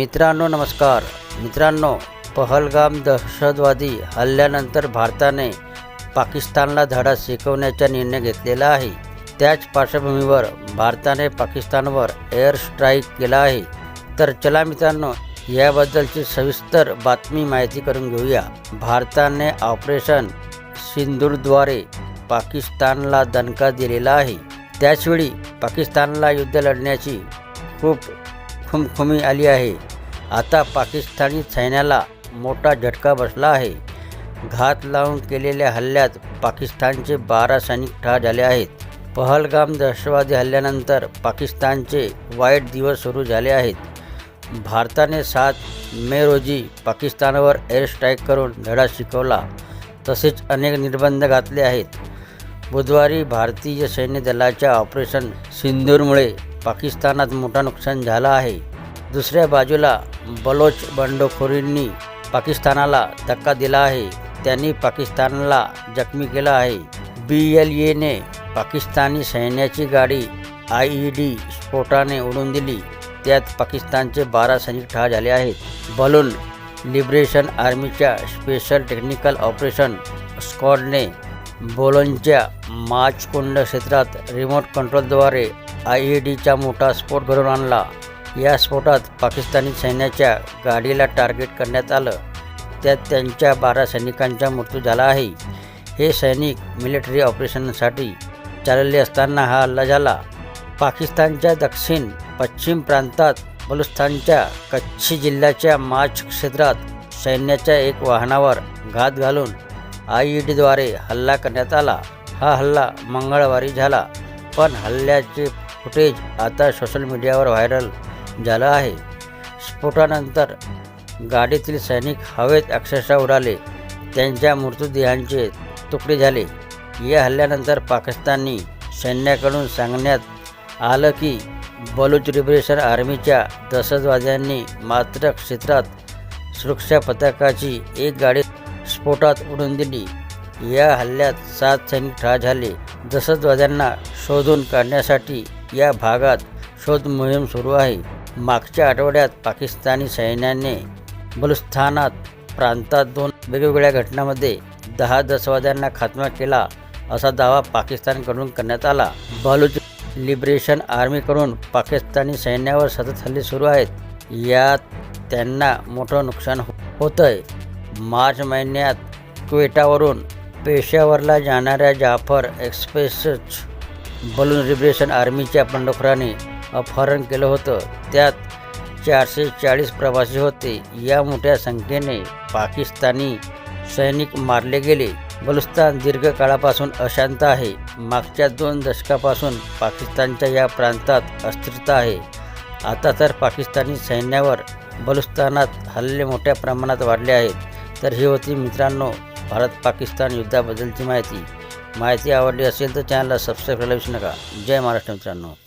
मित्रांनो नमस्कार. मित्रांनो पहलगाम दहशतवादी हल्ल्यानंतर भारताने पाकिस्तानला धडा शिकवण्याचा निर्णय घेतलेला आहे. त्याच पार्श्वभूमीवर भारताने पाकिस्तानवर एअर स्ट्राईक केला आहे. तर चला मित्रांनो याबद्दलची सविस्तर बातमी माहिती करून घेऊया. भारताने ऑपरेशन सिंदूरद्वारे पाकिस्तानला दणका दिलेला आहे. त्याचवेळी पाकिस्तानला युद्ध लढण्याची खूप खुमखुमी आली आहे. आता पाकिस्तानी सैन्याला मोठा झटका बसला आहे. घात लावून केलेल्या हल्ल्यात पाकिस्तानचे बारा सैनिक ठार झाले आहेत. पहलगाम दहशतवादी हल्ल्यानंतर पाकिस्तानचे वाईट दिवस सुरू झाले आहेत. भारताने सात मे रोजी पाकिस्तानवर एअर स्ट्राईक करून धडा शिकवला. तसेच अनेक निर्बंध घातले आहेत. बुधवारी भारतीय सैन्य दलाच्या ऑपरेशन सिंदूरमुळे पाकिस्तानात मोठा नुकसान झालं आहे. दुसऱ्या बाजूला बलोच बंडखोरींनी पाकिस्तानाला धक्का दिला आहे. त्यांनी पाकिस्तानला जखमी केलं आहे. बी एल एने पाकिस्तानी सैन्याची गाडी आय ई डी स्फोटाने उडून दिली. त्यात पाकिस्तानचे बारा सैनिक ठार झाले आहेत. बलून लिबरेशन आर्मीच्या स्पेशल टेक्निकल ऑपरेशन स्क्वॉडने बोलोनच्या माचकुंड क्षेत्रात रिमोट कंट्रोलद्वारे आय ई डीचा मोठा स्फोट घडून आणला. या स्फोटात पाकिस्तानी सैन्याच्या गाडीला टार्गेट करण्यात आलं. त्यात त्यांच्या बारा सैनिकांचा मृत्यू झाला आहे. हे सैनिक मिलिटरी ऑपरेशनसाठी चालले असताना हा हल्ला झाला. पाकिस्तानच्या दक्षिण पश्चिम प्रांतात बलुस्थानच्या कच्छ जिल्ह्याच्या माच क्षेत्रात सैन्याच्या एक वाहनावर घात घालून आय ई डीद्वारे हल्ला करण्यात आला. हा हल्ला मंगळवारी झाला पण हल्ल्याचे फुटेज आता सोशल मीडियावर व्हायरल झालं आहे. स्फोटानंतर गाडीतील सैनिक हवेत अक्षरशः उडाले. त्यांच्या मृतदेहांचे तुकडे झाले. या हल्ल्यानंतर पाकिस्तानी सैन्याकडून सांगण्यात आलं की बलूच लिबरेशन आर्मीच्या दहशतवाद्यांनी मात्र क्षेत्रात सुरक्षा पथकाची एक गाडी स्फोटात उडून दिली. या हल्ल्यात सात सैनिक ठार झाले. दहशतवाद्यांना शोधून काढण्यासाठी या भागात शोध मोहीम सुरू आहे. मागच्या आठवड्यात पाकिस्तानी सैन्याने बलुस्तानात प्रांतात दोन वेगवेगळ्या घटनांमध्ये दहा दहशतवाद्यांना खात्मा केला असा दावा पाकिस्तानकडून करण्यात आला. बलूच लिबरेशन आर्मीकडून पाकिस्तानी सैन्यावर सतत हल्ले सुरू आहेत. यात त्यांना मोठं नुकसान हो- होतंय. मार्च महिन्यात क्वेटावरून पेशावरला जाणाऱ्या जाफर एक्सप्रेसच बलून लिबरेशन आर्मीच्या बंडखोराने अपहरण केलं होतं. त्यात चारशे चाळीस प्रवासी होते. या मोठ्या संख्येने पाकिस्तानी सैनिक मारले गेले. बलुस्तान दीर्घकाळापासून अशांत आहे. मागच्या दोन दशकापासून पाकिस्तानच्या या प्रांतात अस्थिरता आहे. आता तर पाकिस्तानी सैन्यावर बलुस्तानात हल्ले मोठ्या प्रमाणात वाढले आहेत. तर ही होती मित्रांनो भारत पाकिस्तान युद्धाबद्दलची माहिती. माहिती आवडली असेल तर चॅनलला सबस्क्राईब करायला विसरू नका. जय महाराष्ट्र मित्रांनो.